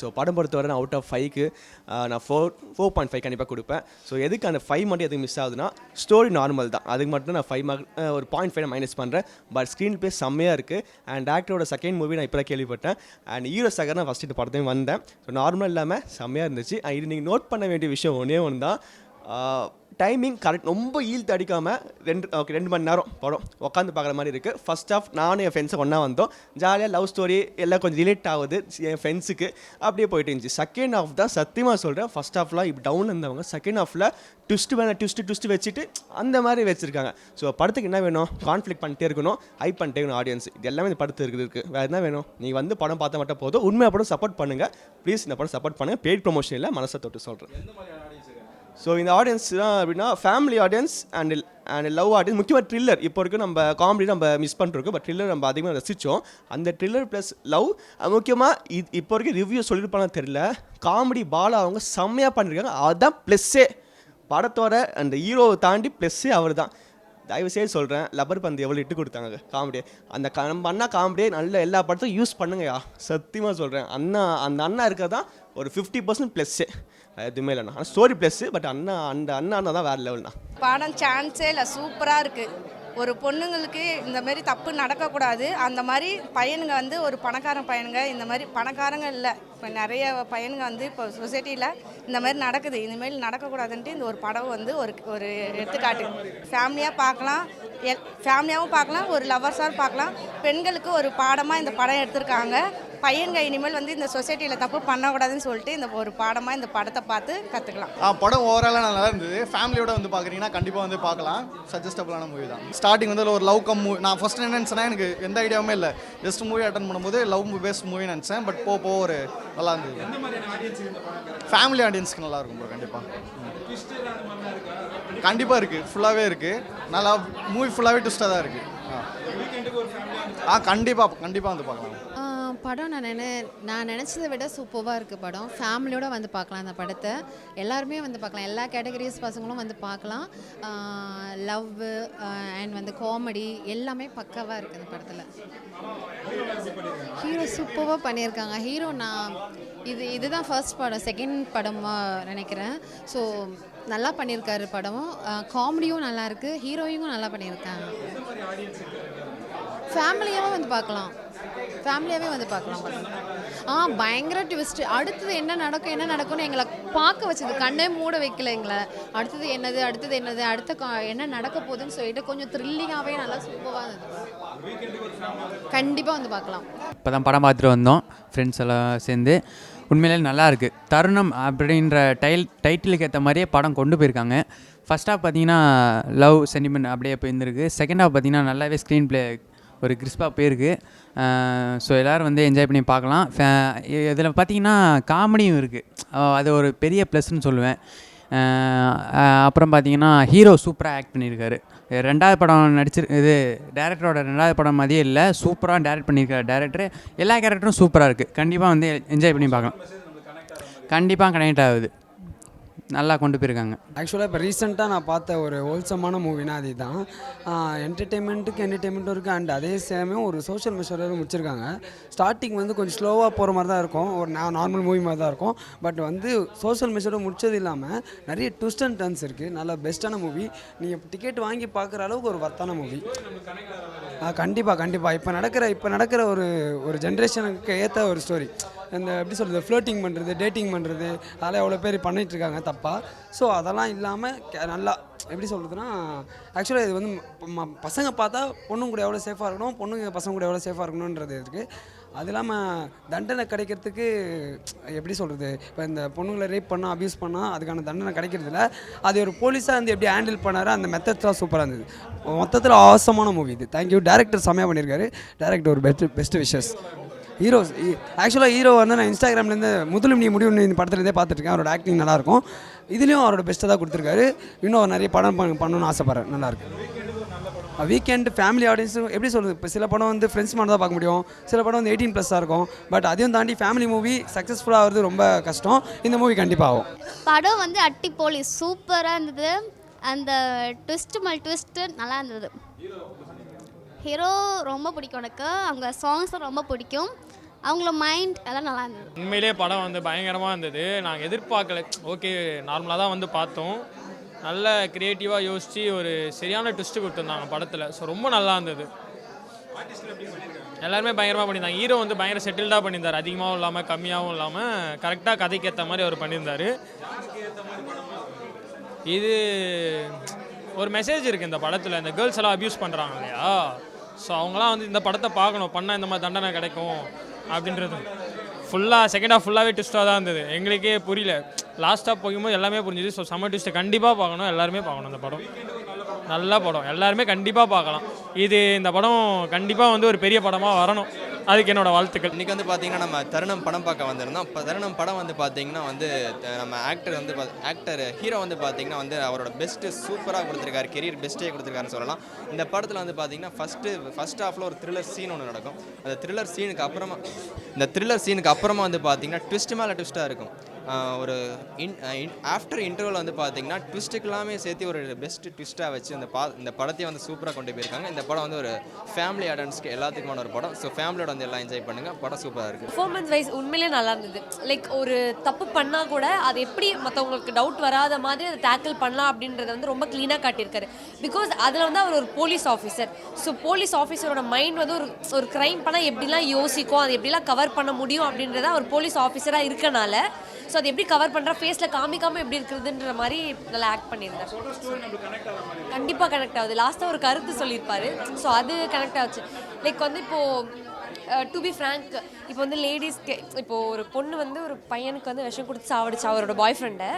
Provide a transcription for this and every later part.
So படம் பொறுத்தவரை நான் அவுட் ஆஃப் ஃபைவ்க்கு நான் ஃபோர் ஃபோர் பாயிண்ட் ஃபைவ் கண்டிப்பாக கொடுப்பேன். ஸோ எதுக்கு அந்த ஃபைவ் மட்டும் எதுக்கு மிஸ் ஆகுதுன்னா ஸ்டோரி நார்மல் தான். அதுக்கு மட்டும் நான் ஃபைவ் மார்க் ஒரு பாயிண்ட் ஃபைவ் மைனஸ் பண்ணுறேன் பட் ஸ்க்ரீன் பிளே செம்மையாக இருக்குது அண்ட் ஆக்டரோட செகண்ட் மூவி நான் இப்போ தான் கேள்விப்பட்டேன். அண்ட் ஹீரோ சகர் நான் ஃபஸ்ட்டு இந்த படத்தையும் வந்தேன். ஸோ நார்மல் இல்லாமல் செம்மையாக இருந்துச்சு. அண்ட் இது நீங்கள் நோட் பண்ண வேண்டிய விஷயம் ஒன்றே ஒன்று தான் டைமிங் கரெக்ட் ரொம்ப ஈல்த்து அடிக்காமல் ரெண்டு ஓகே ரெண்டு மணி நேரம் படம் உட்காந்து பார்க்குற மாதிரி இருக்குது ஃபர்ஸ்ட் ஆஃப் நானும் என் ஃப்ரெண்ட்ஸை ஒன்றா வந்தோம். ஜாலியாக லவ் ஸ்டோரி எல்லாம் கொஞ்சம் ரிலேட் ஆகுது என் ஃப்ரெண்ட்ஸுக்கு அப்படியே போயிட்டு இருந்துச்சு. செகண்ட் ஹாஃப் தான் சத்தியமாக சொல்கிறேன் ஃபர்ஸ்ட் ஆஃப்லாம் இப்போ டவுன் இருந்தவங்க செகண்ட் ஆஃபில் ட்விஸ்ட் வேணால் ட்விஸ்ட் ட்விஸ்ட் வச்சுட்டு அந்த மாதிரி வச்சுருக்காங்க. ஸோ படத்துக்கு என்ன வேணும்? கான்ஃப்ளிக் பண்ணிட்டே இருக்கணும் ஹைப் பண்ணிட்டே இருக்கணும் ஆடியன்ஸ் இது எல்லாமே இந்த படத்து இருக்குது இருக்குது வேறு என்ன வேணும்? நீங்கள் வந்து படம் பார்த்தா மட்டும் போதும். உண்மையாக படம் சப்போர்ட் பண்ணுங்கள் ப்ளீஸ் இந்த படம் சப்போர்ட் பண்ணுங்கள் பெய்ட் ப்ரொமோஷன் இல்லை மனசை தொட்டு சொல்கிறேன் ஸோ இந்த ஆடியன்ஸ்லாம் அப்படின்னா family audience and and love audience முக்கியமாக ட்ரில்லர் இப்போ வரைக்கும் நம்ம காமெடி நம்ம மிஸ் பண்ணுறோம் பட் ட்ரில்லர் நம்ம அதிகமாக ரசித்தோம் அந்த ட்ரில்லர் ப்ளஸ் லவ் முக்கியமாக இது இப்போ வரைக்கும் ரிவ்யூ சொல்லியிருப்பாங்கன்னு தெரியல. காமெடி பாலா அவங்க செம்மையாக பண்ணியிருக்காங்க அதுதான் ப்ளஸ்ஸே படத்தோட அந்த ஹீரோவை தாண்டி ப்ளஸ்ஸே அவர் தான் தயவு செய்து சொல்கிறேன் லப்பர் பந்து எவ்வளோ இட்டு கொடுத்தாங்க காமெடி அந்த க- நம்ம அண்ணா காமெடியை நல்ல எல்லா படத்தையும் யூஸ் பண்ணுங்கய்யா. சத்தியமாக சொல்கிறேன் அண்ணா அந்த அண்ணா இருக்கதான் ஒரு ஃபிஃப்டி பர்சன்ட் ப்ளஸ்ஸு எதுவுமே இல்லைண்ணா. ஆனால் ஸ்டோரி ப்ளஸ்ஸு பட் அண்ணா அந்த அண்ணா அண்ணா தான் வேறு லெவல்ண்ணா படம் சான்ஸே இல்லை சூப்பராக இருக்குது ஒரு பொண்ணுங்களுக்கு இந்த மாதிரி தப்பு நடக்கக்கூடாது. அந்த மாதிரி பையனுங்க வந்து ஒரு பணக்காரன் பையனுங்க இந்த மாதிரி பணக்காரங்க இல்லை. இப்போ நிறைய பையனுங்க வந்து இப்போ சொசைட்டியில் இந்த மாதிரி நடக்குது. இனிமேல் நடக்கக்கூடாதுன்ட்டு இந்த ஒரு படம் வந்து ஒரு ஒரு எடுத்துக்காட்டு. ஃபேமிலியாக பார்க்கலாம். எல் ஃபேமிலியாகவும் பார்க்கலாம். ஒரு லவர்ஸாகவும் பார்க்கலாம். பெண்களுக்கு ஒரு பாடமாக இந்த படம் எடுத்திருக்காங்க. பையன்க இனிமேல் வந்து இந்த சொசைட்டியில் தப்பு பண்ணக்கூடாதுன்னு சொல்லிட்டு இந்த ஒரு பாடமாக இந்த படத்தை பார்த்து கற்றுக்கலாம் ஆ படம் ஓவராலாக நல்லா இருந்தது. ஃபேமிலியோட வந்து பார்க்குறீங்கன்னா கண்டிப்பாக வந்து பார்க்கலாம். சஜஸ்டபுளான மூவி தான். ஸ்டார்டிங் வந்து ஒரு லவ் கம் மூவி நான் ஃபர்ஸ்ட் என்ன நினச்சேன்னா எனக்கு எந்த ஐடியாவுமே இல்லை. ஜஸ்ட் மூவி அட்டன் பண்ணும்போது லவ் பேஸ்ட் மூவி நினச்சேன். பட் போ போ ஒரு நல்லா இருந்தது. ஃபேமிலி ஆடியன்ஸ்க்கு நல்லா இருக்கும் ப்ரோ கண்டிப்பாக கண்டிப்பாக இருக்குது ஃபுல்லாகவே இருக்குது நல்லா மூவி ஃபுல்லாகவே ட்விஸ்ட்டாக தான் இருக்குது ஆ. கண்டிப்பாக கண்டிப்பாக வந்து பார்க்கலாம். படம் நான் நினை நான் நினச்சதை விட சூப்பராக இருக்குது படம். ஃபேமிலியோடு வந்து பார்க்கலாம் அந்த படத்தை. எல்லாருமே வந்து பார்க்கலாம். எல்லா கேட்டகரிஸ் பசங்களும் வந்து பார்க்கலாம். லவ் அண்ட் வந்து காமெடி எல்லாமே பக்காவாக இருக்குது அந்த படத்தில். ஹீரோ சூப்பராக பண்ணியிருக்காங்க. ஹீரோ நான் இது இதுதான் ஃபர்ஸ்ட் படம். செகண்ட் படமாக நினைக்கிறேன். ஸோ நல்லா பண்ணியிருக்காரு படமும். காமெடியும் நல்லா ஹீரோயும் நல்லா பண்ணியிருக்காங்க. ஃபேமிலியாகவும் வந்து பார்க்கலாம். ஃபேமிலியாகவே வந்து பார்க்கலாம் ஆ பயங்கர ட்விஸ்ட் அடுத்தது என்ன நடக்கும் என்ன நடக்கும்னு எங்களை பார்க்க வச்சது. கண்ணே மூட வைக்கல எங்களை. அடுத்தது என்னது அடுத்தது என்னது அடுத்த கா- என்ன நடக்க போகுதுன்னு சொல்லிட்டு கொஞ்சம் த்ரில்லிங்காகவே நல்லா சூப்பராக இருந்தது. கண்டிப்பாக வந்து பார்க்கலாம். இப்போ தான் படம் பார்த்துட்டு வந்தோம். ஃப்ரெண்ட்ஸ் எல்லாம் சேர்ந்து. உண்மையிலே நல்லா இருக்குது தருணம் அப்படின்ற டைல் டைட்டிலுக்கு ஏற்ற மாதிரியே படம் கொண்டு போயிருக்காங்க. ஃபஸ்ட் ஹாஃப் பார்த்தீங்கன்னா லவ் சென்டிமெண்ட் அப்படியே போயிருந்துருக்கு. செகண்ட் ஹாஃப் பார்த்தீங்கன்னா நல்லாவே ஸ்க்ரீன் ப்ளே ஒரு கிறிஸ்பாக போயிருக்கு. ஸோ எல்லோரும் வந்து என்ஜாய் பண்ணி பார்க்கலாம். இதில் பார்த்தீங்கன்னா காமெடியும் இருக்குது அது ஒரு பெரிய ப்ளஸ்ன்னு சொல்லுவேன். அப்புறம் பார்த்தீங்கன்னா ஹீரோ சூப்பராக ஆக்ட் பண்ணியிருக்காரு. ரெண்டாவது படம் நடிச்சிரு இது டேரக்டரோட ரெண்டாவது படம் மாதிரியே இல்லை. சூப்பராக டேரக்ட் பண்ணியிருக்காரு டேரக்டர் எல்லா கேரக்டரும் சூப்பராக இருக்குது கண்டிப்பாக வந்து என்ஜாய் பண்ணி பார்க்கலாம். கண்டிப்பாக கனெக்ட் ஆகுது. நல்லா கொண்டு போயிருக்காங்க. ஆக்சுவலாக இப்போ ரீசெண்டாக நான் பார்த்த ஒரு ஹோல்சமான மூவினா அது தான் என்டர்டெயின்மெண்ட்டுக்கு என்டர்டெயின்மெண்ட்டும் இருக்குது அண்ட் அதே சேமே ஒரு சோஷியல் மெஷரும் முடிச்சிருக்காங்க. ஸ்டார்டிங் வந்து கொஞ்சம் ஸ்லோவாக போகிற மாதிரி தான் இருக்கும். ஒரு நார்மல் மூவி மாதிரி தான் இருக்கும். பட் வந்து சோஷியல் மெஷரும் முடிச்சது இல்லாமல் நிறைய ட்விஸ்ட் அண்ட் டர்ன்ஸ் இருக்குது நல்ல பெஸ்ட்டான மூவி நீங்கள் டிக்கெட் வாங்கி பார்க்குற அளவுக்கு ஒரு வர்த்தான மூவி கண்டிப்பாக கண்டிப்பாக இப்போ நடக்கிற இப்போ நடக்கிற ஒரு ஒரு ஜென்ரேஷனுக்கு ஏற்ற ஒரு ஸ்டோரி இந்த எப்படி சொல்கிறது ஃப்ளோட்டிங் பண்ணுறது டேட்டிங் பண்ணுறது அதெல்லாம் எவ்வளோ பேர் பண்ணிகிட்ருக்காங்க இருக்காங்க தப்பாக ஸோ அதெல்லாம் இல்லாமல் நல்லா எப்படி சொல்கிறதுனா ஆக்சுவலாக இது வந்து ம- பசங்க பார்த்தா பொண்ணுங்க கூட எவ்வளோ சேஃபாக இருக்கணும் பொண்ணுங்க பசங்க கூட எவ்வளோ சேஃபாக இருக்கணுன்றது இருக்குது அது இல்லாமல் தண்டனை கிடைக்கிறதுக்கு எப்படி சொல்கிறது இப்போ இந்த பொண்ணுங்களை ரேப் பண்ணால் அப்யூஸ் பண்ணால் அதுக்கான தண்டனை கிடைக்கிறதில்ல அது ஒரு போலீஸாக வந்து எப்படி ஹேண்டில் பண்ணாரு அந்த மெத்தட்ஸ்லாம் சூப்பராக இருந்தது. மொத்தத்தில் ஆசமான மூவி இது. தேங்க்யூ டேரக்டர் செம்மையாக பண்ணியிருக்காரு டேரக்டர் ஒரு பெஸ்ட் பெஸ்ட் விஷஸ் ஹீரோஸ் ஆக்சுவலாக ஹீரோ வந்து நான் இன்ஸ்டாகிராம்லேருந்து முதலும் நீ முடிவு படத்துலேருந்தே பார்த்துருக்கேன் அவரோட ஆக்டிங் நல்லாயிருக்கும் இதுலேயும் அவரோட பெஸ்ட்டை தான் கொடுத்துருக்காரு. இன்னும் நிறைய படம் பண்ணணும்னு ஆசைப்பட்றேன். நல்லாயிருக்கு வீக்கெண்ட் ஃபேமிலி ஆடியன்ஸும் எப்படி சொல்கிறது இப்போ சில படம் வந்து ஃப்ரெண்ட்ஸ் மட்டும் தான் பார்க்க முடியும். சில படம் வந்து எயிட்டீன் ப்ளஸ்ஸாக இருக்கும். பட் அதையும் தாண்டி ஃபேமிலி மூவி சக்ஸஸ்ஃபுல்லாக ஆகிறது ரொம்ப கஷ்டம். இந்த மூவி கண்டிப்பாக ஆகும். படம் வந்து அட்டி போலி. சூப்பராக இருந்தது. அந்த ட்விஸ்ட்டு மல் ட்விஸ்ட்டு நல்லா இருந்தது. ஹீரோ ரொம்ப பிடிக்கும் எனக்கு. அவங்க சாங்ஸும் ரொம்ப பிடிக்கும். அவங்கள மைண்ட் எல்லாம் நல்லா இருந்தது. உண்மையிலே படம் வந்து பயங்கரமாக இருந்தது. நாங்கள் எதிர்பார்க்கல. ஓகே நார்மலாக தான் வந்து பார்த்தோம். நல்ல க்ரியேட்டிவாக யோசித்து ஒரு சரியான ட்விஸ்ட்டு கொடுத்துருந்தாங்க படத்தில். ஸோ ரொம்ப நல்லா இருந்தது. எல்லாருமே பயங்கரமாக பண்ணியிருந்தாங்க. ஹீரோ வந்து பயங்கர செட்டில்டாக பண்ணியிருந்தார். அதிகமாகவும் இல்லாமல் கம்மியாகவும் இல்லாமல் கரெக்டாக கதைக்கு ஏற்ற மாதிரி அவர் பண்ணியிருந்தார். இது ஒரு மெசேஜ் இருக்குது இந்த படத்தில். இந்த கேர்ள்ஸ் எல்லாம் அப்யூஸ் பண்ணுறாங்க இல்லையா? ஸோ அவங்களாம் வந்து இந்த படத்தை பார்க்கணும். பண்ணால் இந்த மாதிரி தண்டனை கிடைக்கும். அப்படின்றது. ஃபுல்லாக செகண்ட் ஹாஃப் ஃபுல்லாகவே ட்விஸ்ட்டாக தான் இருந்தது. எங்களுக்கே புரியல. லாஸ்ட்டாக போகும்போது எல்லாமே புரிஞ்சுது. ஸோ செம்ம ட்விஸ்ட்டு கண்டிப்பாக பார்க்கணும். எல்லாருமே பார்க்கணும் அந்த படம். நல்ல படம். எல்லாருமே கண்டிப்பாக பார்க்கலாம். இது இந்த படம் கண்டிப்பாக வந்து ஒரு பெரிய படமாக வரணும். அதுக்கு என்னோட வாழ்த்துக்கள். இன்றைக்கி வந்து பார்த்தீங்கன்னா நம்ம தருணம் படம் பார்க்க வந்திருந்தோம். இப்போ தருணம் படம் வந்து பார்த்தீங்கன்னா வந்து த- நம்ம ஆக்டர் வந்து ஆக்டர் ஹீரோ வந்து பார்த்தீங்கன்னா வந்து அவரோட பெஸ்ட்டு சூப்பராக கொடுத்துருக்காரு. கெரியர் பெஸ்ட்டே கொடுத்துருக்காருன்னு சொல்லலாம். இந்த படத்தில் வந்து பார்த்தீங்கன்னா ஃபஸ்ட்டு ஃபஸ்ட் ஹாஃபில் ஒரு த்ரில்லர் சீன் ஒன்று நடக்கும். அந்த த்ரில்லர் சீனுக்கு அப்புறமா இந்த த்ரில்லர் சீனுக்கு அப்புறமா வந்து பார்த்தீங்கன்னா ட்விஸ்ட் மேலே ட்விஸ்ட்டாக இருக்கும். ஒரு இன் ஆஃப்டர் இன்டர்வல் வந்து பார்த்தீங்கன்னா ட்விஸ்ட்டுக்கு எல்லாமே சேர்த்து ஒரு பெஸ்ட் ட்விஸ்ட்டாக வச்சு இந்த பா இந்த படத்தையும் வந்து சூப்பராக கொண்டு போயிருக்காங்க. இந்த படம் வந்து ஒரு ஃபேமிலி அடன்ஸ்க்கு எல்லாத்துக்குமான ஒரு படம். ஸோ ஃபேமிலியோட வந்து எல்லாம் என்ஜாய் பண்ணுங்கள் படம் சூப்பராக இருக்குது பர்ஃபார்மன்ஸ் வைஸ் உண்மையிலே நல்லா இருந்தது. லைக் ஒரு தப்பு பண்ணால் கூட அது எப்படி மற்றவங்களுக்கு டவுட் வராத மாதிரி அதை டேக்கிள் பண்ணலாம் அப்படின்றத வந்து ரொம்ப க்ளீனாக காட்டியிருக்காரு. பிகாஸ் அதில் வந்து அவர் ஒரு போலீஸ் ஆஃபீஸர் ஸோ போலீஸ் ஆஃபீஸரோட மைண்ட் வந்து ஒரு ஒரு க்ரைம் பண்ணால் எப்படிலாம் யோசிக்கும் அதை எப்படிலாம் கவர் பண்ண முடியும் அப்படின்றத ஒரு போலீஸ் ஆஃபீஸராக இருக்கனால ஸோ அது எப்படி கவர் பண்ணுறா ஃபேஸில் காமிக்காமல் எப்படி இருக்கிறதுன்ற மாதிரி நல்லா ஆக்ட் பண்ணியிருந்தார் கண்டிப்பாக கனெக்ட் ஆகுது. லாஸ்ட்டாக ஒரு கருத்து சொல்லியிருப்பாரு. ஸோ அது கனெக்ட் ஆச்சு. லைக் வந்து இப்போது டு பி ஃப்ரேங்க் இப்போ வந்து லேடிஸ்க்கு இப்போது ஒரு பொண்ணு வந்து ஒரு பையனுக்கு வந்து விஷம் கொடுத்து சாவடிச்சா அவரோட பாய் ஃப்ரெண்டை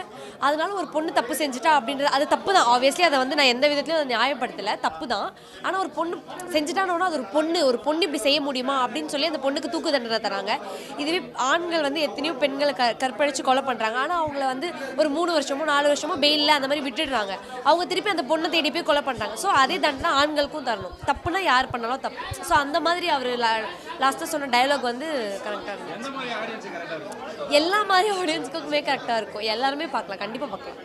அதனால ஒரு பொண்ணு தப்பு செஞ்சுட்டா அப்படின்றது அது தப்பு தான் ஆப்வியஸ்லி அதை வந்து நான் எந்த விதத்துலையும் அதை நியாயப்படுத்தலை தப்பு தான் ஆனால் ஒரு பொண்ணு செஞ்சுட்டானோன்னா அது ஒரு பொண்ணு ஒரு பொண்ணு இப்படி செய்ய முடியுமா அப்படின்னு சொல்லி அந்த பொண்ணுக்கு தூக்கு தண்டனை தராங்க. இதுவே ஆண்கள் வந்து எத்தனையோ பெண்களை க கற்பழித்து கொலை பண்ணுறாங்க ஆனால் அவங்கள வந்து ஒரு மூணு வருஷமோ நாலு வருஷமோ பெயிலில் அந்த மாதிரி விட்டுடுறாங்க. அவங்க திருப்பி அந்த பொண்ணை தேடி போய் கொலை பண்ணுறாங்க ஸோ அதே தண்டனை ஆண்களுக்கும் தரணும். தப்புனா யார் பண்ணாலும் தப்பு. ஸோ அந்த மாதிரி அவர் லாஸ்ட்டாக சொன்ன டயலாக் வந்து கரெக்டாக இருந்துச்சு. எல்லா மாதிரி ஆடியன்ஸ்க்குமே கரெக்டாக இருக்கும். எல்லாருமே பார்க்கலாம். கண்டிப்பாக பார்க்கலாம்.